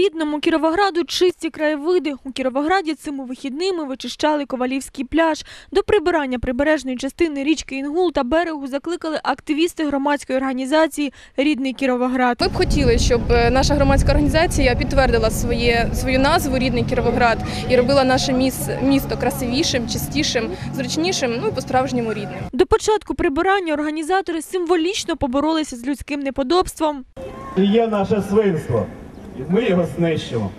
рідному Кіровограду чисті краєвиди. У Кіровограді цими вихідними вичищали Ковалівський пляж. До прибирання прибережної частини річки Інгул та берегу закликали активісти громадської організації Рідний Кіровоград. Ми б хотіли, щоб е, наша громадська організація підтвердила своє, свою назву Рідний Кіровоград і робила наше міс, місто красивішим, чистішим, зручнішим, ну і по-справжньому рідним. До початку прибирання організатори символічно поборолися з людським неподобством. Є наше свинство. Ми його знищимо.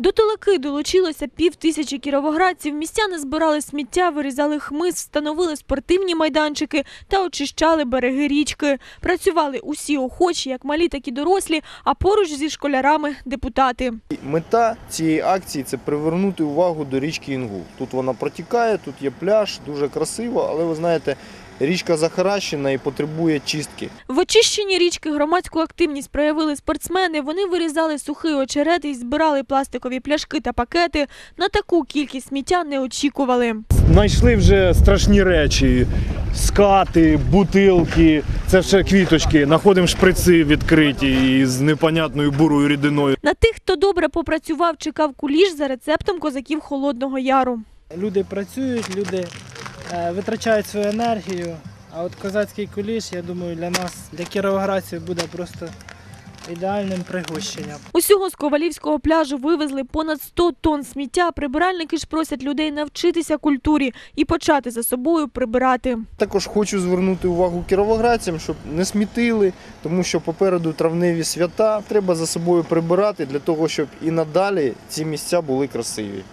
До толоки долучилося пів тисячі кіровоградців. Містяни збирали сміття, вирізали хмиз, встановили спортивні майданчики та очищали береги річки. Працювали усі охочі, як малі, так і дорослі, а поруч зі школярами депутати. Мета цієї акції це привернути увагу до річки Інгул. Тут вона протікає, тут є пляж, дуже красиво, але ви знаєте, річка захаращена і потребує чистки. В очищенні річки громадську активність проявили спортсмени. Вони вирізали сухий очерет і збирали пластикові пляшки та пакети. На таку кількість сміття не очікували. Знайшли вже страшні речі: скати, бутилки, це все квіточки. Находимо шприци відкриті із непонятною бурою рідиною. На тих, хто добре попрацював, чекав куліш за рецептом козаків Холодного Яру. Люди працюють, люди витрачають свою енергію. А от козацький куліш, я думаю, для нас, для кіровоградців, буде просто ідеальним пригощенням. Усього з Ковалівського пляжу вивезли понад 100 тонн сміття. Прибиральники ж просять людей навчитися культурі і почати за собою прибирати. Також хочу звернути увагу кіровоградцям, щоб не смітили, тому що попереду травневі свята. Треба за собою прибирати для того, щоб і надалі ці місця були красиві.